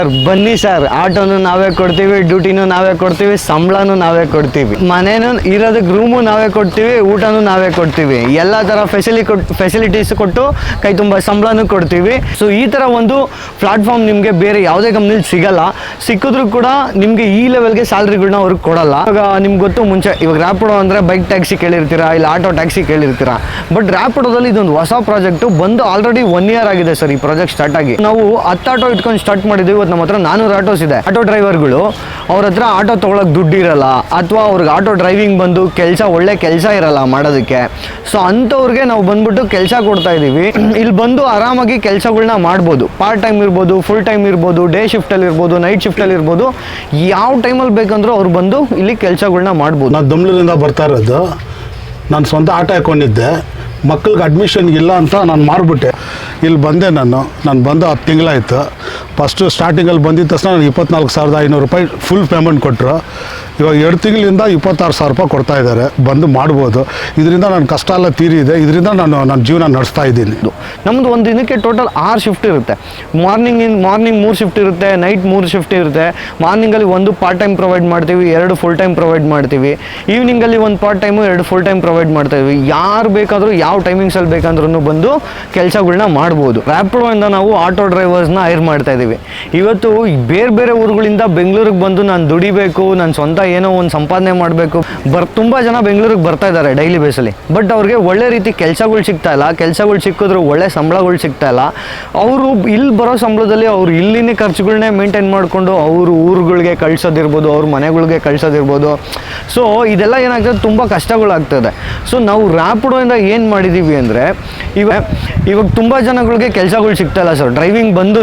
Sir ಬನ್ನಿ sir ಆಟೋನು ನಾವೇ ಕೊಡ್ತೀವಿ ಡ್ಯೂಟಿನೂ ನಾವೇ ಕೊಡ್ತೀವಿ, ಸಂಬಳನೂ ನಾವೇ ಕೊಡ್ತೀವಿ. ಮನೇನು ಇರೋದಕ್ಕೆ ರೂಮು ನಾವೇ ಕೊಡ್ತೀವಿ, ಊಟನೂ ನಾವೇ ಕೊಡ್ತೀವಿ. ಎಲ್ಲ ಥರ ಫೆಸಿಲಿ ಫೆಸಿಲಿಟೀಸ್ ಕೊಟ್ಟು ಕೈ ತುಂಬ ಸಂಬಳನೂ ಕೊಡ್ತೀವಿ. ಸೊ ಈ ಥರ ಒಂದು ಪ್ಲಾಟ್ಫಾರ್ಮ್ ನಿಮಗೆ ಬೇರೆ ಯಾವುದೇ ಕಂಪ್ನಿಲಿ ಸಿಗಲ್ಲ. ಸಿಕ್ಕಿದ್ರು ಕೂಡ ನಿಮಗೆ ಈ ಲೆವೆಲ್ಗೆ ಸ್ಯಾಲ್ರಿಗಳನ್ನ ಅವ್ರಿಗೆ ಕೊಡಲ್ಲ. ಇವಾಗ ನಿಮ್ಗೆ ಗೊತ್ತು, ಮುಂಚೆ ಇವಾಗ ರ್ಯಾಪಿಡೋ ಅಂದರೆ ಬೈಕ್ ಟ್ಯಾಕ್ಸಿ ಕೇಳಿರ್ತೀರಾ, ಇಲ್ಲ ಆಟೋ ಟ್ಯಾಕ್ಸಿ ಕೇಳಿರ್ತೀರಾ. ಬಟ್ ರ್ಯಾಪಿಡೋದಲ್ಲಿ ಇದೊಂದು ಹೊಸ ಪ್ರಾಜೆಕ್ಟು ಬಂದು ಆಲ್ರೆಡಿ ಒನ್ ಇಯರ್ ಆಗಿದೆ ಸರ್ ಈ ಪ್ರಾಜೆಕ್ಟ್ ಸ್ಟಾರ್ಟ್ ಆಗಿ. ನಾವು ಹತ್ತು ಆಟೋ ಇಟ್ಕೊಂಡು ಸ್ಟಾರ್ಟ್ ಮಾಡಿದ್ವಿ ಇವತ್ತು ನಮ್ಮ ಹತ್ರ ನಾನೂರು ಆಟೋಸ್ ಇದೆ. ಆಟೋ ಡ್ರೈವರ್ಗಳು, ಅವ್ರ ಹತ್ರ ಆಟೋ ತೊಗೊಳಕ್ ದುಡ್ಡು ಇರಲ್ಲ ಅಥವಾ ಅವ್ರಿಗೆ ಆಟೋ ಡ್ರೈವಿಂಗ್ ಬಂದು ಕೆಲಸ, ಒಳ್ಳೆ ಕೆಲಸ ಇರಲ್ಲ ಮಾಡೋದಕ್ಕೆ. ಸೊ ಅಂಥವ್ರಿಗೆ ನಾವು ಬಂದ್ಬಿಟ್ಟು ಕೆಲಸ ಕೊಡ್ತಾ ಇದ್ದೀವಿ ಇಲ್ಲಿ ಬಂದು ಆರಾಮಾಗಿ ಕೆಲಸಗಳನ್ನ ಮಾಡ್ಬೋದು. ಪಾರ್ಟ್ ಟೈಮ್ ಇರ್ಬೋದು ಫುಲ್ ಟೈಮ್ ಇರ್ಬೋದು ಡೇ ಶಿಫ್ಟಲ್ಲಿ ಇರ್ಬೋದು ನೈಟ್ ಶಿಫ್ಟಲ್ಲಿ ಇರ್ಬೋದು. ಯಾವ ಟೈಮಲ್ಲಿ ಬೇಕಂದ್ರೂ ಅವ್ರು ಬಂದು ಇಲ್ಲಿ ಕೆಲಸಗಳನ್ನ ಮಾಡ್ಬೋದು. ನಾನು ದಮ್ಲೂರಿಂದ ಬರ್ತಾ ಇರೋದು. ನಾನು ಸ್ವಂತ ಆಟೋ ಹಾಕೊಂಡಿದ್ದೆ. ಮಕ್ಳಿಗೆ ಅಡ್ಮಿಷನ್ ಇಲ್ಲ ಅಂತ ನಾನು ಮಾರಿಬಿಟ್ಟೆ. ಇಲ್ಲಿ ಬಂದೆ ನಾನು. ನಾನು ಬಂದು ಹತ್ತು ತಿಂಗಳಾಯಿತು. ಫಸ್ಟು ಸ್ಟಾರ್ಟಿಂಗಲ್ಲಿ ಬಂದಿದ್ದ ತಕ್ಷಣ ನನಗೆ ಇಪ್ಪತ್ನಾಲ್ಕು ಸಾವಿರದ ಐನೂರು ರೂಪಾಯಿ ಫುಲ್ ಪೇಮೆಂಟ್ ಕೊಟ್ಟರು ಇವಾಗ ಎರಡು ತಿಂಗಳಿಂದ ಇಪ್ಪತ್ತಾರು ಸಾವಿರ ರೂಪಾಯಿ ಕೊಡ್ತಾ ಇದ್ದಾರೆ, ಬಂದು ಮಾಡ್ಬೋದು. ಇದರಿಂದ ನನ್ನ ಕಷ್ಟ ಎಲ್ಲ ತೀರಿದೆ, ಇದರಿಂದ ನಾನು ನನ್ನ ಜೀವನ ನಡೆಸ್ತಾ ಇದ್ದೀನಿ. ನಮ್ಮದು ಒಂದು ದಿನಕ್ಕೆ ಟೋಟಲ್ ಆರು ಶಿಫ್ಟ್ ಇರುತ್ತೆ. ಮಾರ್ನಿಂಗ್ ಇನ್ ಮಾರ್ನಿಂಗ್ ಮೂರು ಶಿಫ್ಟ್ ಇರುತ್ತೆ ನೈಟ್ ಮೂರು ಶಿಫ್ಟ್ ಇರುತ್ತೆ. ಮಾರ್ನಿಂಗಲ್ಲಿ ಒಂದು ಪಾರ್ಟ್ ಟೈಮ್ ಪ್ರೊವೈಡ್ ಮಾಡ್ತೀವಿ, ಎರಡು ಫುಲ್ ಟೈಮ್ ಪ್ರೊವೈಡ್ ಮಾಡ್ತೀವಿ. ಈವ್ನಿಂಗಲ್ಲಿ ಒಂದು ಪಾರ್ಟ್ ಟೈಮು ಎರಡು ಫುಲ್ ಟೈಮ್ ಪ್ರೊವೈಡ್ ಮಾಡ್ತಾ ಇದ್ವಿ. ಯಾರು ಬೇಕಾದರೂ, ಯಾವ ಟೈಮಿಂಗ್ಸಲ್ಲಿ ಬೇಕಂದ್ರೂ ಬಂದು ಕೆಲಸಗಳನ್ನ ಮಾಡ್ಬೋದು. ರ್ಯಾಪಿಡೋಯಿಂದ ನಾವು ಆಟೋ ಡ್ರೈವರ್ಸ್ನ ಹೈರ್ ಮಾಡ್ತಾ ಇದ್ದೀವಿ. ಇವತ್ತು ಬೇರೆ ಬೇರೆ ಊರುಗಳಿಂದ ಬೆಂಗಳೂರಿಗೆ ಬಂದು ನಾನು ದುಡಿಬೇಕು, ನಾನು ಸ್ವಂತ ಏನೋ ಒಂದು ಸಂಪಾದನೆ ಮಾಡಬೇಕು. ಬರ್, ತುಂಬ ಜನ ಬೆಂಗಳೂರಿಗೆ ಬರ್ತಾ ಇದ್ದಾರೆ ಡೈಲಿ ಬೇಸಲ್ಲಿ ಬಟ್ ಅವ್ರಿಗೆ ಒಳ್ಳೆ ರೀತಿ ಕೆಲಸಗಳು ಸಿಗ್ತಾ ಇಲ್ಲ. ಕೆಲಸಗಳು ಸಿಕ್ಕಿದ್ರು ಒಳ್ಳೆ ಸಂಬಳಗಳು ಸಿಗ್ತಾ ಇಲ್ಲ. ಅವರು ಇಲ್ಲಿ ಬರೋ ಸಂಬಳದಲ್ಲಿ ಅವ್ರು ಇಲ್ಲಿನ ಖರ್ಚುಗಳನ್ನೇ ಮೇಂಟೈನ್ ಮಾಡಿಕೊಂಡು ಅವರು ಊರುಗಳಿಗೆ ಕಳ್ಸೋದಿರ್ಬೋದು, ಅವ್ರ ಮನೆಗಳಿಗೆ ಕಳ್ಸೋದಿರ್ಬೋದು. ಸೊ ಇದೆಲ್ಲ ಏನಾಗ್ತದೆ? ತುಂಬ ಕಷ್ಟಗಳಾಗ್ತದೆ. ಸೊ ನಾವು ರ್ಯಾಪಿಡೋಯಿಂದ ಏನು ಮಾಡಿದ್ದೀವಿ ಅಂದರೆ ಇವಾಗ ಇವಾಗ ತುಂಬ ಜನಗಳಿಗೆ ಕೆಲಸಗಳು ಸಿಗ್ತಾ ಇಲ್ಲ ಸರ್ ಡ್ರೈವಿಂಗ್ ಬಂದು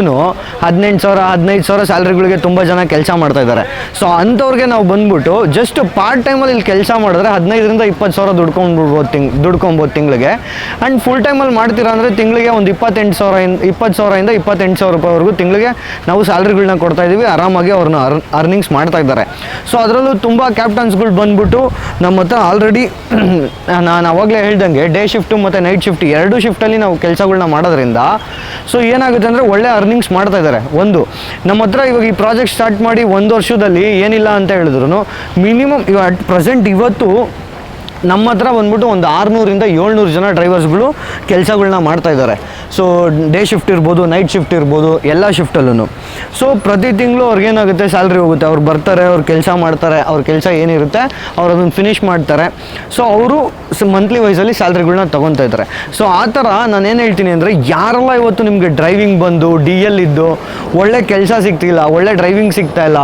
ಹದಿನೆಂಟು ಸಾವಿರ, ಹದಿನೈದು ಸಾವಿರ ಸ್ಯಾಲ್ರಿಗಳಿಗೆ ತುಂಬ ಜನ ಕೆಲಸ ಮಾಡ್ತಾ ಇದ್ದಾರೆ. ಸೊ ಅಂಥವ್ರಿಗೆ ನಾವು ಬಂದ್ಬಿಟ್ಟು ಜಸ್ಟ್ ಪಾರ್ಟ್ ಟೈಮಲ್ಲಿ ಇಲ್ಲಿ ಕೆಲಸ ಮಾಡಿದ್ರೆ ಹದಿನೈದರಿಂದ ಇಪ್ಪತ್ತು ಸಾವಿರ ದುಡ್ಕೊಂಡ್ಬಿಡ್ಬೋದು ತಿಂಗ್ ದುಡ್ಕೊಬೋದು ತಿಂಗಳಿಗೆ. ಆ್ಯಂಡ್ ಫುಲ್ ಟೈಮಲ್ಲಿ ಮಾಡ್ತೀರಾ ಅಂದರೆ ತಿಂಗಳಿಗೆ ಒಂದು ಇಪ್ಪತ್ತೆಂಟು ಸಾವಿರ ಇಪ್ಪತ್ತು ಸಾವಿರದಿಂದ ಇಪ್ಪತ್ತೆಂಟು ಸಾವಿರ ರೂಪಾಯಿವರೆಗೂ ತಿಂಗಳಿಗೆ ನಾವು ಸ್ಯಾಲ್ರಿಗಳನ್ನ ಕೊಡ್ತಾ ಇದ್ದೀವಿ, ಆರಾಮಾಗಿ ಅವ್ರನ್ನ ಅರ್ ಅರ್ನಿಂಗ್ಸ್ ಮಾಡ್ತಾ ಇದ್ದಾರೆ. ಸೊ ಅದರಲ್ಲೂ ತುಂಬ ಕ್ಯಾಪ್ಟನ್ಸ್ಗಳು ಬಂದ್ಬಿಟ್ಟು ನಮ್ಮ ಹತ್ರ ಆಲ್ರೆಡಿ ನಾನು ಆವಾಗಲೇ ಹೇಳ್ದಂಗೆ ಡೇ ಶಿಫ್ಟು ಮತ್ತು ನೈಟ್ ಶಿಫ್ಟ್ ಎರಡು ಶಿಫ್ಟಲ್ಲಿ ನಾವು ಕೆಲಸಗಳನ್ನ ಮಾಡೋದ್ರಿಂದ ಸೊ ಏನಾಗುತ್ತೆ ಅಂದರೆ ಒಳ್ಳೆ ಅರ್ನಿಂಗ್ಸ್ ಮಾಡ್ತಾ ಇದ್ದಾರೆ. ಒಂದು, ನಮ್ಮ ಹತ್ರ ಇವಾಗ ಈ ಪ್ರಾಜೆಕ್ಟ್ ಸ್ಟಾರ್ಟ್ ಮಾಡಿ ಒಂದು ವರ್ಷದಲ್ಲಿ ಏನಿಲ್ಲ ಅಂತ ಹೇಳಿದ್ರು ಮಿನಿಮಮ್ ಅಟ್ ಪ್ರೆಸೆಂಟ್ ಇವತ್ತು ನಮ್ಮ ಹತ್ರ ಬಂದ್ಬಿಟ್ಟು ಒಂದು ಆರುನೂರಿಂದ ಏಳ್ನೂರು ಜನ ಡ್ರೈವರ್ಸ್ಗಳು ಕೆಲಸಗಳನ್ನ ಮಾಡ್ತಾ ಇದ್ದಾರೆ. ಸೊ ಡೇ ಶಿಫ್ಟ್ ಇರ್ಬೋದು ನೈಟ್ ಶಿಫ್ಟ್ ಇರ್ಬೋದು, ಎಲ್ಲ ಶಿಫ್ಟಲ್ಲೂ ಸೊ ಪ್ರತಿ ತಿಂಗಳು ಅವ್ರಿಗೇನಾಗುತ್ತೆ ಸ್ಯಾಲ್ರಿ ಹೋಗುತ್ತೆ. ಅವ್ರು ಬರ್ತಾರೆ, ಅವ್ರು ಕೆಲಸ ಮಾಡ್ತಾರೆ, ಅವ್ರ ಕೆಲಸ ಏನಿರುತ್ತೆ, ಅವ್ರು ಅದನ್ನು ಫಿನಿಷ್ ಮಾಡ್ತಾರೆ. ಸೊ ಅವರು ಮಂತ್ಲಿ ವೈಸಲ್ಲಿ ಸ್ಯಾಲ್ರಿಗಳನ್ನ ತೊಗೊತಾ ಇದ್ದಾರೆ. ಸೊ ಆ ಥರ ನಾನು ಏನು ಹೇಳ್ತೀನಿ ಅಂದರೆ, ಯಾರೆಲ್ಲ ಇವತ್ತು ನಿಮಗೆ ಡ್ರೈವಿಂಗ್ ಬಂದು ಡಿ ಎಲ್ ಇದ್ದು, ಒಳ್ಳೆ ಕೆಲಸ ಸಿಗ್ತಿಲ್ಲ, ಒಳ್ಳೆ ಡ್ರೈವಿಂಗ್ ಸಿಗ್ತಾ ಇಲ್ಲ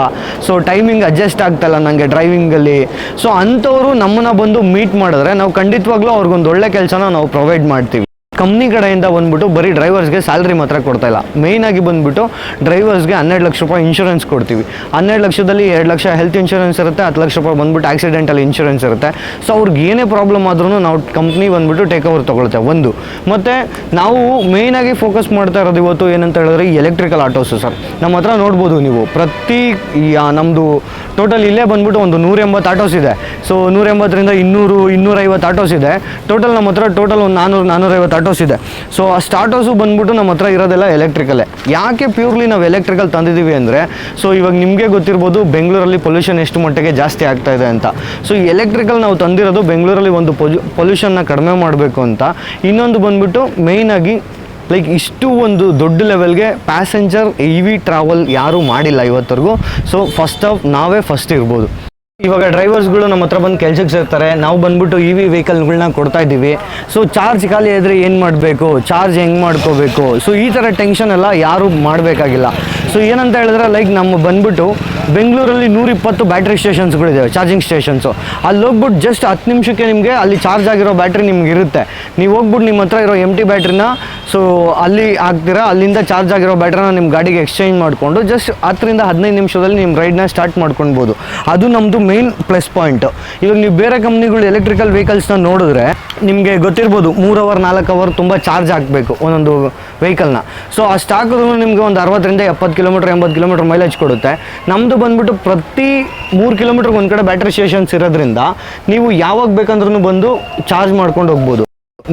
ಸೊ ಟೈಮಿಂಗ್ ಅಡ್ಜಸ್ಟ್ ಆಗ್ತಾಯಿಲ್ಲ ನನಗೆ ಡ್ರೈವಿಂಗಲ್ಲಿ ಸೊ ಅಂಥವರು ನಮ್ಮನ್ನ ಬಂದು ಮೀಟ್ ಮಾಡಿದ್ರೆ ನಾವು ಖಂಡಿತವಾಗ್ಲೂ ಅವ್ರಿಗೊಂದು ಒಳ್ಳೆ ಕೆಲಸನ ನಾವು ಪ್ರೊವೈಡ್ ಮಾಡ್ತೀವಿ. ಕಂಪ್ನಿ ಕಡೆಯಿಂದ ಬಂದ್ಬಿಟ್ಟು ಬರೀ ಡ್ರೈವರ್ಸ್ಗೆ ಸ್ಯಾಲ್ರಿ ಮಾತ್ರ ಕೊಡ್ತಾ ಇಲ್ಲ. ಮೇಯ್ನ್ ಆಗಿ ಬಂದ್ಬಿಟ್ಟು ಡ್ರೈವರ್ಸ್ಗೆ ಹನ್ನೆರಡು ಲಕ್ಷ ರೂಪಾಯಿ ಇನ್ಶೂರೆನ್ಸ್ ಕೊಡ್ತೀವಿ. ಹನ್ನೆರಡು ಲಕ್ಷದಲ್ಲಿ ಎರಡು ಲಕ್ಷ ಹೆಲ್ತ್ ಇನ್ಶೂರೆನ್ಸ್ ಇರುತ್ತೆ, ಹತ್ತು ಲಕ್ಷ ರೂಪಾಯಿ ಬಂದ್ಬಿಟ್ಟು ಆಕ್ಸಿಡೆಂಟಲ್ ಇನ್ಶೂರೆನ್ಸ್ ಇರುತ್ತೆ. ಸೊ ಅವ್ರಿಗೆ ಏನೇ ಪ್ರಾಬ್ಲಮ್ ಆದ್ರೂ ನಾವು ಕಂಪ್ನಿ ಬಂದ್ಬಿಟ್ಟು ಟೇಕ್ ಓವರ್ ತೊಗೊಳುತ್ತೆ ಒಂದು. ಮತ್ತು ನಾವು ಮೇಯ್ನಾಗಿ ಫೋಕಸ್ ಮಾಡ್ತಾ ಇರೋದು ಇವತ್ತು ಏನಂತ ಹೇಳಿದ್ರೆ ಎಲೆಕ್ಟ್ರಿಕಲ್ ಆಟೋಸು ಸರ್. ನಮ್ಮ ಹತ್ರ ನೋಡ್ಬೋದು ನೀವು. ಪ್ರತಿ ನಮ್ಮದು ಟೋಟಲ್ ಇಲ್ಲೇ ಬಂದ್ಬಿಟ್ಟು ಒಂದು ನೂರ ಎಂಬತ್ತು ಆಟೋಸ್ ಇದೆ. ಸೊ ನೂರ ಎಂಬತ್ತರಿಂದ ಇನ್ನೂರು, ಇನ್ನೂರೈವತ್ತು ಆಟೋಸ್ ಇದೆ. ಟೋಟಲ್ ನಮ್ಮ ಹತ್ರ ಟೋಟಲ್ ಒಂದು ನಾನ್ನೂರು ನಾನ್ನೂರೈವತ್ತು ಆಟೋಸ್ ಇದೆ. ಸೊ ಆ ಆಟೋಸು ಬಂದ್ಬಿಟ್ಟು ನಮ್ಮ ಹತ್ರ ಇರೋದೆಲ್ಲ ಎಲೆಕ್ಟ್ರಿಕಲ್ಲೇ ಯಾಕೆ ಪ್ಯೂರ್ಲಿ ನಾವು ಎಲೆಕ್ಟ್ರಿಕಲ್ ತಂದಿದ್ದೀವಿ ಅಂದರೆ ಸೊ ಇವಾಗ ನಿಮಗೆ ಗೊತ್ತಿರ್ಬೋದು ಬೆಂಗಳೂರಲ್ಲಿ ಪೊಲ್ಯೂಷನ್ ಎಷ್ಟು ಮಟ್ಟಿಗೆ ಜಾಸ್ತಿ ಆಗ್ತಾ ಇದೆ ಅಂತ. ಸೊ ಎಲೆಕ್ಟ್ರಿಕಲ್ ನಾವು ತಂದಿರೋದು ಬೆಂಗಳೂರಲ್ಲಿ ಒಂದು ಪೊಲ್ಯೂಷನ್ನ ಕಡಿಮೆ ಮಾಡಬೇಕು ಅಂತ. ಇನ್ನೊಂದು ಬಂದ್ಬಿಟ್ಟು ಮೇಯ್ನಾಗಿ ಲೈಕ್ ಇಷ್ಟು ಒಂದು ದೊಡ್ಡ ಲೆವೆಲ್ಗೆ ಪ್ಯಾಸೆಂಜರ್ ಇ ವಿ ಟ್ರಾವೆಲ್ ಯಾರೂ ಮಾಡಿಲ್ಲ ಇವತ್ತರೆಗೂ. ಸೊ ಫಸ್ಟ್ ಆಫ್ ನಾವೇ ಫಸ್ಟ್ ಇರ್ಬೋದು. ಇವಾಗ ಡ್ರೈವರ್ಸ್ಗಳು ನಮ್ಮ ಹತ್ರ ಬಂದು ಕೆಲ್ಸಕ್ಕೆ ಸೇರ್ತಾರೆ. ನಾವು ಬಂದ್ಬಿಟ್ಟು ಇ ವಿ ವೆಹಿಕಲ್ಗಳನ್ನ ಕೊಡ್ತಾ ಇದ್ದೀವಿ. ಸೊ ಚಾರ್ಜ್ ಖಾಲಿ ಆದರೆ ಏನು ಮಾಡಬೇಕು? ಚಾರ್ಜ್ ಹೆಂಗೆ ಮಾಡ್ಕೋಬೇಕು? ಸೊ ಈ ಥರ ಟೆನ್ಷನ್ ಎಲ್ಲ ಯಾರೂ ಮಾಡಬೇಕಾಗಿಲ್ಲ. ಸೊ ಏನಂತ ಹೇಳಿದ್ರೆ ಲೈಕ್ ನಮ್ಮ ಬಂದ್ಬಿಟ್ಟು ಬೆಂಗಳೂರಲ್ಲಿ ನೂರಿಪ್ಪತ್ತು ಬ್ಯಾಟ್ರಿ ಸ್ಟೇಷನ್ಸ್ಗಳಿದ್ದಾವೆ ಚಾರ್ಜಿಂಗ್ ಸ್ಟೇಷನ್ಸು ಅಲ್ಲಿ ಹೋಗ್ಬಿಟ್ಟು ಜಸ್ಟ್ ಹತ್ತು ನಿಮಿಷಕ್ಕೆ ನಿಮಗೆ ಅಲ್ಲಿ ಚಾರ್ಜ್ ಆಗಿರೋ ಬ್ಯಾಟ್ರಿ ನಿಮ್ಗೆ ಇರುತ್ತೆ. ನೀವು ಹೋಗ್ಬಿಟ್ಟು ನಿಮ್ಮ ಹತ್ರ ಇರೋ ಎಂ ಟಿ ಬ್ಯಾಟ್ರಿನ ಸೊ ಅಲ್ಲಿ ಹಾಕ್ತೀರಾ, ಅಲ್ಲಿಂದ ಚಾರ್ಜ್ ಆಗಿರೋ ಬ್ಯಾಟ್ರಿನ ನಿಮ್ಮ ಗಾಡಿಗೆ ಎಕ್ಸ್ಚೇಂಜ್ ಮಾಡಿಕೊಂಡು ಜಸ್ಟ್ ಹತ್ತರಿಂದ ಹದಿನೈದು ನಿಮಿಷದಲ್ಲಿ ನಿಮ್ಮ ರೈಡ್ನ ಸ್ಟಾರ್ಟ್ ಮಾಡ್ಕೊಳ್ಬೋದು. ಅದು ನಮ್ಮದು ಮೇನ್ ಪ್ಲಸ್ ಪಾಯಿಂಟ್ ಇವಾಗ ನೀವು ಬೇರೆ ಕಂಪ್ನಿಗಳು ಎಲೆಕ್ಟ್ರಿಕಲ್ ವೆಹಿಕಲ್ಸ್ನ ನೋಡಿದ್ರೆ, ನಿಮಗೆ ಗೊತ್ತಿರ್ಬೋದು, ಮೂರು ಅವರ್ ನಾಲ್ಕು ಅವರ್ ತುಂಬ ಚಾರ್ಜ್ ಹಾಕಬೇಕು ಒಂದೊಂದು ವೆಹಿಕಲ್ನ ಸೊ ಅಷ್ಟು ಹಾಕಿದ್ರು ನಿಮಗೆ ಒಂದು ಅರವತ್ತರಿಂದ ಎಪ್ಪತ್ತು ಕಿಲೋಮೀಟ್ರ್, ಎಂಬತ್ತು ಕಿಲೋಮೀಟರ್ ಮೈಲೇಜ್ ಕೊಡುತ್ತೆ. ನಮ್ಮದು ಬಂದ್ಬಿಟ್ಟು ಪ್ರತಿ ಮೂರು ಕಿಲೋಮೀಟ್ರ್ಗೆ ಒಂದು ಕಡೆ ಬ್ಯಾಟ್ರಿ ಸ್ಟೇಷನ್ಸ್ ಇರೋದ್ರಿಂದ ನೀವು ಯಾವಾಗ ಬೇಕಂದ್ರೂ ಬಂದು ಚಾರ್ಜ್ ಮಾಡ್ಕೊಂಡು ಹೋಗ್ಬೋದು.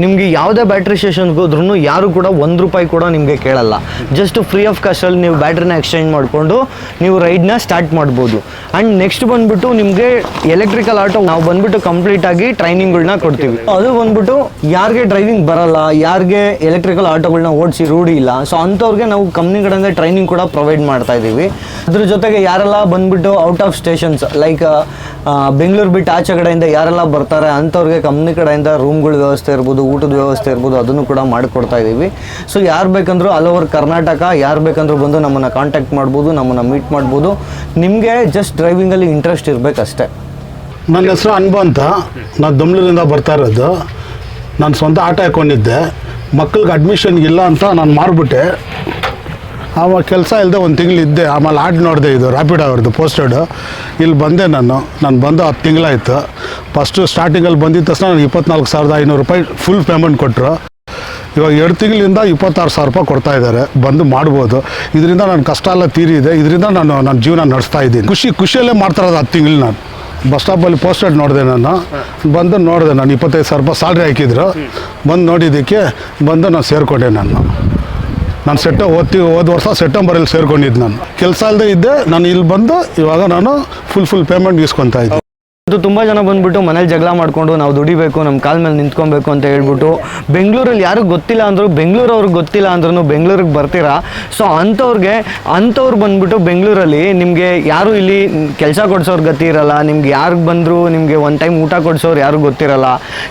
ನಿಮಗೆ ಯಾವುದೇ ಬ್ಯಾಟ್ರಿ ಸ್ಟೇಷನ್ ಹೋದ್ರೂ ಯಾರು ಕೂಡ ಒಂದು ರೂಪಾಯಿ ಕೂಡ ನಿಮಗೆ ಕೇಳಲ್ಲ. ಜಸ್ಟ್ ಫ್ರೀ ಆಫ್ ಕಾಸ್ಟಲ್ಲಿ ನೀವು ಬ್ಯಾಟ್ರಿನ ಎಕ್ಸ್ಚೇಂಜ್ ಮಾಡಿಕೊಂಡು ನೀವು ರೈಡ್ನ ಸ್ಟಾರ್ಟ್ ಮಾಡ್ಬೋದು. ಆ್ಯಂಡ್ ನೆಕ್ಸ್ಟ್ ಬಂದ್ಬಿಟ್ಟು ನಿಮಗೆ ಎಲೆಕ್ಟ್ರಿಕಲ್ ಆಟೋ ನಾವು ಬಂದ್ಬಿಟ್ಟು ಕಂಪ್ಲೀಟ್ ಆಗಿ ಟ್ರೈನಿಂಗ್ಗಳನ್ನ ಕೊಡ್ತೀವಿ. ಅದು ಬಂದ್ಬಿಟ್ಟು ಯಾರಿಗೆ ಡ್ರೈವಿಂಗ್ ಬರಲ್ಲ, ಯಾರಿಗೆ ಎಲೆಕ್ಟ್ರಿಕಲ್ ಆಟೋಗಳನ್ನ ಓಡಿಸಿ ರೂಢಿ ಇಲ್ಲ ಸೊ ಅಂಥವ್ರಿಗೆ ನಾವು ಕಂಪ್ನಿ ಕಡೆಯಿಂದ ಟ್ರೈನಿಂಗ್ ಕೂಡ ಪ್ರೊವೈಡ್ ಮಾಡ್ತಾ ಇದ್ದೀವಿ. ಅದ್ರ ಜೊತೆಗೆ ಯಾರೆಲ್ಲ ಬಂದ್ಬಿಟ್ಟು out of stations like Bengaluru ಬಿಟ್ಟು ಆಚೆ ಕಡೆಯಿಂದ ಯಾರೆಲ್ಲ ಬರ್ತಾರೆ, ಅಂಥವ್ರಿಗೆ ಕಂಪ್ನಿ ಕಡೆಯಿಂದ ರೂಮ್ಗಳ ವ್ಯವಸ್ಥೆ ಇರ್ಬೋದು ಊಟದ ವ್ಯವಸ್ಥೆ ಇರ್ಬೋದು, ಅದನ್ನು ಕೂಡ ಮಾಡಿಕೊಡ್ತಾ ಇದ್ದೀವಿ. ಸೊ ಯಾರು ಬೇಕಂದ್ರೂ ಆಲ್ ಓವರ್ ಕರ್ನಾಟಕ, ಯಾರು ಬೇಕಂದ್ರೂ ಬಂದು ನಮ್ಮನ್ನು ಕಾಂಟ್ಯಾಕ್ಟ್ ಮಾಡ್ಬೋದು, ನಮ್ಮನ್ನು ಮೀಟ್ ಮಾಡ್ಬೋದು. ನಿಮಗೆ ಜಸ್ಟ್ ಡ್ರೈವಿಂಗಲ್ಲಿ ಇಂಟ್ರೆಸ್ಟ್ ಇರಬೇಕಷ್ಟೇ. ನನ್ನ ಹೆಸರು ಅನುಭವ ಅಂತ. ನಾನು ದಮ್ಳೂರಿಂದ ಬರ್ತಾ ಇರೋದು. ನಾನು ಸ್ವಂತ ಆಟ ಹಾಕ್ಕೊಂಡಿದ್ದೆ ಮಕ್ಳಿಗೆ ಅಡ್ಮಿಷನ್ಗಿಲ್ಲ ಅಂತ ನಾನು ಮಾರ್ಬಿಟ್ಟೆ. ಆವಾಗ ಕೆಲಸ ಇಲ್ಲದೆ ಒಂದು ತಿಂಗಳು ಇದ್ದೆ. ಆಮೇಲೆ ಆಡ್ ನೋಡಿದೆ ಇದು ರ್ಯಾಪಿಡ್ ಅವ್ರದ್ದು ಪೋಸ್ಟೆಡ್ ಇಲ್ಲಿ ಬಂದೆ ನಾನು. ನಾನು ಬಂದು ಹತ್ತು ತಿಂಗಳಾಯಿತು. ಫಸ್ಟು ಸ್ಟಾರ್ಟಿಂಗಲ್ಲಿ ಬಂದಿದ್ದ ತಕ್ಷಣ ನನಗೆ ಇಪ್ಪತ್ನಾಲ್ಕು ಸಾವಿರದ ಐನೂರು ರೂಪಾಯಿ ಫುಲ್ ಪೇಮೆಂಟ್ ಕೊಟ್ಟರು ಇವಾಗ ಎರಡು ತಿಂಗಳಿಂದ ಇಪ್ಪತ್ತಾರು ಸಾವಿರ ರೂಪಾಯಿ ಕೊಡ್ತಾ ಇದ್ದಾರೆ ಬಂದು ಮಾಡ್ಬೋದು. ಇದರಿಂದ ನನ್ನ ಕಷ್ಟ ಎಲ್ಲ ತೀರಿದೆ. ಇದರಿಂದ ನಾನು ನನ್ನ ಜೀವನ ನಡೆಸ್ತಾ ಇದ್ದೀನಿ. ಖುಷಿ, ಖುಷಿಯಲ್ಲೇ ಮಾಡ್ತಾರದು ಹತ್ತು ತಿಂಗಳು ನಾನು. ಬಸ್ ಸ್ಟಾಪಲ್ಲಿ ಪೋಸ್ಟೆಡ್ ನೋಡಿದೆ ನಾನು. ಬಂದು ನೋಡಿದೆ ನಾನು. ಇಪ್ಪತ್ತೈದು ಸಾವಿರ ರೂಪಾಯಿ ಸ್ಯಾಲ್ರಿ ಹಾಕಿದ್ರು. ಬಂದು ನೋಡಿದ್ದಕ್ಕೆ ಬಂದು ನಾನು ಸೇರಿಕೊಂಡೆ ನಾನು. ನಾನು ಸೆಟ್ಟ ಓದ್ತಿ ಹೋದ ವರ್ಷ ಸೆಪ್ಟೆಂಬರಲ್ಲಿ ಸೇರ್ಕೊಂಡಿದ್ದು ನಾನು. ಕೆಲಸ ಅಲ್ಲದೆ ಇದ್ದೆ, ನಾನು ಇಲ್ಲಿ ಬಂದು ಇವಾಗ ನಾನು ಫುಲ್ ಫುಲ್ ಪೇಮೆಂಟ್ ಇಸ್ಕೊತಾ ಇದ್ದೆ ಇದು ತುಂಬ ಜನ ಬಂದ್ಬಿಟ್ಟು ಮನೇಲಿ ಜಗಳ ಮಾಡ್ಕೊಂಡು ನಾವು ದುಡಿಬೇಕು ನಮ್ಮ ಕಾಲ ಮೇಲೆ ನಿಂತ್ಕೊಬೇಕು ಅಂತ ಹೇಳ್ಬಿಟ್ಟು ಬೆಂಗಳೂರಲ್ಲಿ ಯಾರು ಗೊತ್ತಿಲ್ಲ ಅಂದರು, ಬೆಂಗಳೂರು ಅವ್ರಿಗೆ ಗೊತ್ತಿಲ್ಲ ಅಂದ್ರೂ ಬೆಂಗಳೂರಿಗೆ ಬರ್ತೀರಾ? ಸೊ ಅಂಥವ್ರಿಗೆ, ಅಂಥವ್ರು ಬಂದ್ಬಿಟ್ಟು ಬೆಂಗಳೂರಲ್ಲಿ ನಿಮಗೆ ಯಾರು ಇಲ್ಲಿ ಕೆಲಸ ಕೊಡ್ಸೋರು ಗತಿ ಇರಲ್ಲ, ನಿಮ್ಗೆ ಯಾರಿಗೆ ಬಂದ್ರು ನಿಮಗೆ ಒನ್ ಟೈಮ್ ಊಟ ಕೊಡ್ಸೋರು ಯಾರು ಗೊತ್ತಿರಲ್ಲ,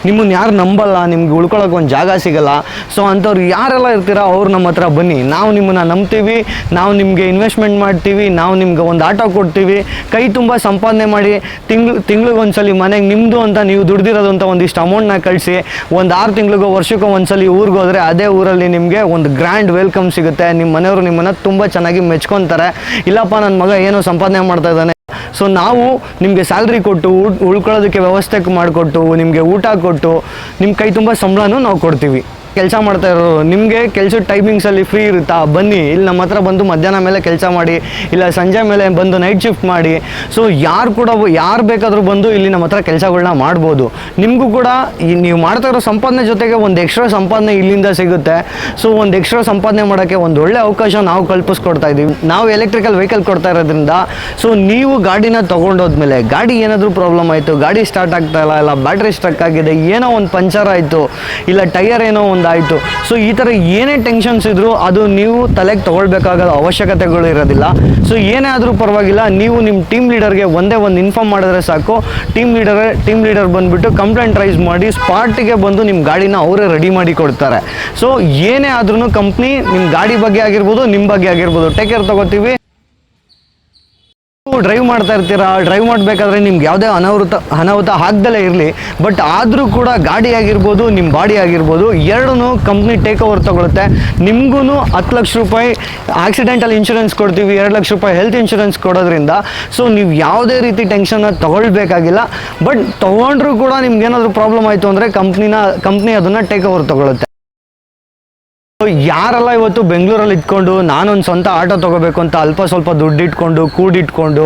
ನಿಮ್ಮನ್ನ ಯಾರು ನಂಬಲ್ಲ, ನಿಮ್ಗೆ ಉಳ್ಕೊಳ್ಳೋಕೆ ಒಂದು ಜಾಗ ಸಿಗಲ್ಲ. ಸೊ ಅಂಥವ್ರು ಯಾರೆಲ್ಲ ಇರ್ತೀರಾ ಅವ್ರು ನಮ್ಮ ಹತ್ರ ಬನ್ನಿ. ನಾವು ನಿಮ್ಮನ್ನ ನಂಬ್ತೀವಿ, ನಾವು ನಿಮಗೆ ಇನ್ವೆಸ್ಟ್ಮೆಂಟ್ ಮಾಡ್ತೀವಿ, ನಾವು ನಿಮ್ಗೆ ಒಂದು ಆಟೋ ಕೊಡ್ತೀವಿ, ಕೈ ತುಂಬ ಸಂಪಾದನೆ ಮಾಡಿ ತಿಂಗ್ಳು ತಿಂಗ್ಳಿಗೆ ಒಂದ್ಸಲಿ ಮನೆಗೆ ನಿಮ್ಮದು ಅಂತ ನೀವು ದುಡ್ದಿರೋದು ಒಂದಿಷ್ಟು ಅಮೌಂಟ್ನ ಕಳಿಸಿ ಒಂದು ಆರು ತಿಂಗಳಿಗೋ ವರ್ಷಕ್ಕೋ ಒಂದ್ಸಲಿ ಊರಿಗೆ ಹೋದರೆ ಅದೇ ಊರಲ್ಲಿ ನಿಮಗೆ ಒಂದು ಗ್ರ್ಯಾಂಡ್ ವೆಲ್ಕಮ್ ಸಿಗುತ್ತೆ. ನಿಮ್ಮ ಮನೆಯವರು ನಿಮ್ಮನ್ನು ತುಂಬ ಚೆನ್ನಾಗಿ ಮೆಚ್ಕೊತಾರೆ. ಇಲ್ಲಪ್ಪ ನನ್ನ ಮಗ ಏನೋ ಸಂಪಾದನೆ ಮಾಡ್ತಾ ಇದ್ದಾನೆ. ಸೊ ನಾವು ನಿಮಗೆ ಸ್ಯಾಲ್ರಿ ಕೊಟ್ಟು ಉಳ್ಕೊಳ್ಳೋದಕ್ಕೆ ವ್ಯವಸ್ಥೆ ಮಾಡಿಕೊಟ್ಟು, ನಿಮಗೆ ಊಟ ಕೊಟ್ಟು ನಿಮ್ಮ ಕೈ ತುಂಬ ಸಂಬಳನೂ ನಾವು ಕೊಡ್ತೀವಿ. ಕೆಲಸ ಮಾಡ್ತಾ ಇರೋರು ನಿಮಗೆ ಕೆಲಸದ ಟೈಮಿಂಗ್ಸಲ್ಲಿ ಫ್ರೀ ಇರುತ್ತಾ? ಬನ್ನಿ. ಇಲ್ಲಿ ನಮ್ಮ ಹತ್ರ ಬಂದು ಮಧ್ಯಾಹ್ನ ಮೇಲೆ ಕೆಲಸ ಮಾಡಿ, ಇಲ್ಲ ಸಂಜೆ ಮೇಲೆ ಬಂದು ನೈಟ್ ಶಿಫ್ಟ್ ಮಾಡಿ. ಸೊ ಯಾರು ಕೂಡ ಯಾರು ಬೇಕಾದರೂ ಬಂದು ಇಲ್ಲಿ ನಮ್ಮ ಹತ್ರ ಕೆಲಸಗಳನ್ನ ಮಾಡ್ಬೋದು. ನಿಮಗೂ ಕೂಡ ನೀವು ಮಾಡ್ತಾ ಇರೋ ಸಂಪಾದನೆ ಜೊತೆಗೆ ಒಂದು ಎಕ್ಸ್ಟ್ರಾ ಸಂಪಾದನೆ ಇಲ್ಲಿಂದ ಸಿಗುತ್ತೆ. ಸೊ ಒಂದು ಎಕ್ಸ್ಟ್ರಾ ಸಂಪಾದನೆ ಮಾಡೋಕ್ಕೆ ಒಂದು ಒಳ್ಳೆ ಅವಕಾಶ ನಾವು ಕಲ್ಪಿಸ್ಕೊಡ್ತಾ ಇದ್ದೀವಿ ನಾವು ಎಲೆಕ್ಟ್ರಿಕಲ್ ವೆಹಿಕಲ್ ಕೊಡ್ತಾ ಇರೋದ್ರಿಂದ ಸೊ ನೀವು ಗಾಡಿನ ತೊಗೊಂಡೋದ್ಮೇಲೆ, ಗಾಡಿ ಏನಾದರೂ ಪ್ರಾಬ್ಲಮ್ ಆಯಿತು, ಗಾಡಿ ಸ್ಟಾರ್ಟ್ ಆಗ್ತಾ ಇಲ್ಲ ಇಲ್ಲ ಬ್ಯಾಟ್ರಿ ಸ್ಟ್ರಕ್ ಆಗಿದೆ, ಏನೋ ಒಂದು ಪಂಚರ್ ಆಯಿತು, ಇಲ್ಲ ಟೈರ್ ಏನೋ ಒಂದು ಆಯಿತು ಸೊ ಈ ಥರ ಏನೇ ಟೆನ್ಷನ್ಸ್ ಇದ್ದರೂ ಅದು ನೀವು ತಲೆಗೆ ತೊಗೊಳ್ಬೇಕಾಗದ ಅವಶ್ಯಕತೆಗಳು ಇರೋದಿಲ್ಲ. ಸೊ ಏನೇ ಆದರೂ ಪರವಾಗಿಲ್ಲ, ನೀವು ನಿಮ್ಮ ಟೀಮ್ ಲೀಡರ್ಗೆ ಒಂದೇ ಒಂದು ಇನ್ಫಾರ್ಮ್ ಮಾಡಿದ್ರೆ ಸಾಕು. ಟೀಮ್ ಲೀಡರ್ ಟೀಮ್ ಲೀಡರ್ ಬಂದುಬಿಟ್ಟು ಕಂಪ್ಲೇಂಟ್ ರೈಸ್ ಮಾಡಿ ಸ್ಪಾಟಿಗೆ ಬಂದು ನಿಮ್ಮ ಗಾಡಿನ ಅವರೇ ರೆಡಿ ಮಾಡಿ ಕೊಡ್ತಾರೆ. ಸೊ ಏನೇ ಆದ್ರೂ ಕಂಪ್ನಿ ನಿಮ್ಮ ಗಾಡಿ ಬಗ್ಗೆ ಆಗಿರ್ಬೋದು ನಿಮ್ಮ ಬಗ್ಗೆ ಆಗಿರ್ಬೋದು. ಟೇಕ್ ಕೇರ್ ತಗೋತೀವಿ. ಡ್ರೈವ್ ಮಾಡ್ತಾ ಇರ್ತೀರಾ? ಡ್ರೈವ್ ಮಾಡಬೇಕಾದ್ರೆ ನಿಮ್ಗೆ ಯಾವುದೇ ಅನಾಹುತ ಅನಾಹುತ ಆಗ್ದಲೇ ಇರಲಿ. ಬಟ್ ಆದರೂ ಕೂಡ ಗಾಡಿ ಆಗಿರ್ಬೋದು ನಿಮ್ಮ ಬಾಡಿ ಆಗಿರ್ಬೋದು ಎರಡೂ ಕಂಪ್ನಿ ಟೇಕ್ ಓವರ್ ತೊಗೊಳುತ್ತೆ. ನಿಮಗೂ ಹತ್ತು ಲಕ್ಷ ರೂಪಾಯಿ ಆಕ್ಸಿಡೆಂಟಲ್ ಇನ್ಶೂರೆನ್ಸ್ ಕೊಡ್ತೀವಿ, ಎರಡು ಲಕ್ಷ ರೂಪಾಯಿ ಹೆಲ್ತ್ ಇನ್ಶೂರೆನ್ಸ್ ಕೊಡೋದ್ರಿಂದ. ಸೊ ನೀವು ಯಾವುದೇ ರೀತಿ ಟೆನ್ಷನ್ನ ತೊಗೊಳ್ಬೇಕಾಗಿಲ್ಲ. ಬಟ್ ತೊಗೊಂಡ್ರೂ ಕೂಡ ನಿಮ್ಗೆ ಏನಾದರೂ ಪ್ರಾಬ್ಲಮ್ ಆಯಿತು ಅಂದರೆ ಕಂಪ್ನಿನ ಕಂಪ್ನಿ ಅದನ್ನು ಟೇಕ್ ಓವರ್ ತಗೊಳುತ್ತೆ. ಯಾರೆಲ್ಲ ಇವತ್ತು ಬೆಂಗಳೂರಲ್ಲಿ ಇಟ್ಕೊಂಡು ನಾನೊಂದು ಸ್ವಂತ ಆಟೋ ತೊಗೋಬೇಕು ಅಂತ ಅಲ್ಪ ಸ್ವಲ್ಪ ದುಡ್ಡು ಇಟ್ಕೊಂಡು ಕೂಡಿಟ್ಕೊಂಡು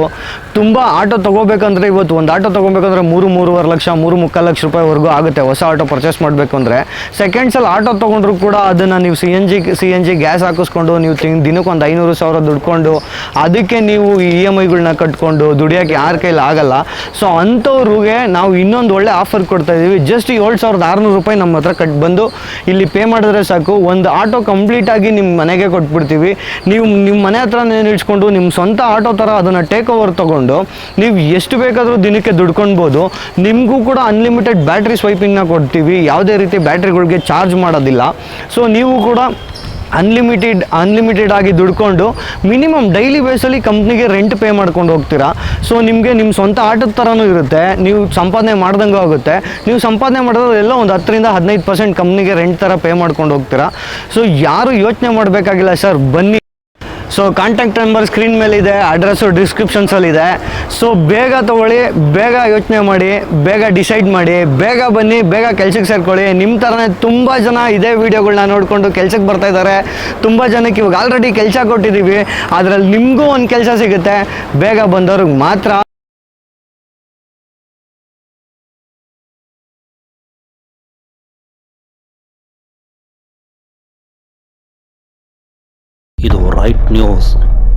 ತುಂಬ ಆಟೋ ತೊಗೋಬೇಕಂದ್ರೆ ಇವತ್ತು ಒಂದು ಆಟೋ ತೊಗೊಬೇಕಂದ್ರೆ ಮೂರು ಮೂರುವರೆ ಲಕ್ಷ, ಮೂರು ಮುಕ್ಕಾಲು ಲಕ್ಷ ರೂಪಾಯಿವರೆಗೂ ಆಗುತ್ತೆ. ಹೊಸ ಆಟೋ ಪರ್ಚೇಸ್ ಮಾಡಬೇಕು ಅಂದರೆ. ಸೆಕೆಂಡ್ಸಲ್ಲಿ ಆಟೋ ತೊಗೊಂಡ್ರು ಕೂಡ ಅದನ್ನು ನೀವು C N G C N G gas ಹಾಕಿಸ್ಕೊಂಡು ನೀವು ದಿನಕ್ಕೆ ಒಂದು ಐನೂರು ಸಾವಿರ ದುಡ್ಕೊಂಡು ಅದಕ್ಕೆ ನೀವು ಇ ಎಂ ಐಗಳನ್ನ ಕಟ್ಕೊಂಡು ದುಡಿಯೋಕ್ಕೆ ಯಾರ ಕೈಲಿ ಆಗಲ್ಲ. ಸೊ ಅಂಥವ್ರಿಗೆ ನಾವು ಇನ್ನೊಂದು ಒಳ್ಳೆ ಆಫರ್ ಕೊಡ್ತಾ ಇದ್ದೀವಿ ಜಸ್ಟ್ ಏಳು ಸಾವಿರದ ಆರುನೂರು ರೂಪಾಯಿ ನಮ್ಮ ಹತ್ರ ಕಟ್, ಬಂದು ಇಲ್ಲಿ ಪೇ ಮಾಡಿದ್ರೆ ಸಾಕು. ಒಂದು ಆಟೋ ಕಂಪ್ಲೀಟಾಗಿ ನಿಮ್ಮ ಮನೆಗೆ ಕೊಟ್ಬಿಡ್ತೀವಿ. ನೀವು ನಿಮ್ಮ ಮನೆ ಹತ್ರ ನಿಲ್ಸ್ಕೊಂಡು ನಿಮ್ಮ ಸ್ವಂತ ಆಟೋ ಥರ ಅದನ್ನು ಟೇಕ್ ಓವರ್ ತೊಗೊಂಡು ನೀವು ಎಷ್ಟು ಬೇಕಾದರೂ ದಿನಕ್ಕೆ ದುಡ್ಕೊಳ್ಬೋದು ನಿಮಗೂ ಕೂಡ ಅನ್ಲಿಮಿಟೆಡ್ ಬ್ಯಾಟ್ರಿ ಸ್ವೈಪಿಂಗ್ನ ಕೊಡ್ತೀವಿ. ಯಾವುದೇ ರೀತಿ ಬ್ಯಾಟ್ರಿಗಳಿಗೆ ಚಾರ್ಜ್ ಮಾಡೋದಿಲ್ಲ. ಸೊ ನೀವು ಕೂಡ ಅನ್ಲಿಮಿಟೆಡ್ ಅನ್ಲಿಮಿಟೆಡ್ ಆಗಿ ದುಡ್ಕೊಂಡು ಮಿನಿಮಮ್ ಡೈಲಿ ಬೇಸಲ್ಲಿ ಕಂಪ್ನಿಗೆ ರೆಂಟ್ ಪೇ ಮಾಡ್ಕೊಂಡು ಹೋಗ್ತೀರಾ. ಸೊ ನಿಮಗೆ ನಿಮ್ಮ ಸ್ವಂತ ಆಟದ ಥರನೂ ಇರುತ್ತೆ. ನೀವು ಸಂಪಾದನೆ ಮಾಡ್ದಂಗೆ ಆಗುತ್ತೆ. ನೀವು ಸಂಪಾದನೆ ಮಾಡಿದ್ರೆ ಎಲ್ಲ ಒಂದು ಹತ್ತರಿಂದ ಹದಿನೈದು ಪರ್ಸೆಂಟ್ ಕಂಪ್ನಿಗೆ ರೆಂಟ್ ಥರ ಪೇ ಮಾಡ್ಕೊಂಡು ಹೋಗ್ತೀರಾ. ಸೊ ಯಾರು ಯೋಚನೆ ಮಾಡಬೇಕಾಗಿಲ್ಲ, ಸರ್, ಬನ್ನಿ ಸೊ ಕಾಂಟ್ಯಾಕ್ಟ್ ನಂಬರ್ ಸ್ಕ್ರೀನ್ ಮೇಲೆ ಇದೆ ಅಡ್ರೆಸ್ಸು ಡಿಸ್ಕ್ರಿಪ್ಷನ್ಸಲ್ಲಿದೆ ಸೊ ಬೇಗ ತಗೊಳ್ಳಿ, ಬೇಗ ಯೋಚನೆ ಮಾಡಿ, ಬೇಗ ಡಿಸೈಡ್ ಮಾಡಿ, ಬೇಗ ಬನ್ನಿ, ಬೇಗ ಕೆಲ್ಸಕ್ಕೆ ಸೇರ್ಕೊಳ್ಳಿ. ನಿಮ್ಮ ಥರನೇ ತುಂಬ ಜನ ಇದೇ ವೀಡಿಯೋಗಳನ್ನ ನೋಡಿಕೊಂಡು ಕೆಲ್ಸಕ್ಕೆ ಬರ್ತಾ ಇದ್ದಾರೆ. ತುಂಬ ಜನಕ್ಕೆ ಇವಾಗ ಆಲ್ರೆಡಿ ಕೆಲಸ ಕೊಟ್ಟಿದ್ದೀವಿ. ಅದರಲ್ಲಿ ನಿಮಗೂ ಒಂದು ಕೆಲಸ ಸಿಗುತ್ತೆ. ಬೇಗ ಬಂದವ್ರಿಗೆ ಮಾತ್ರ. bolsa.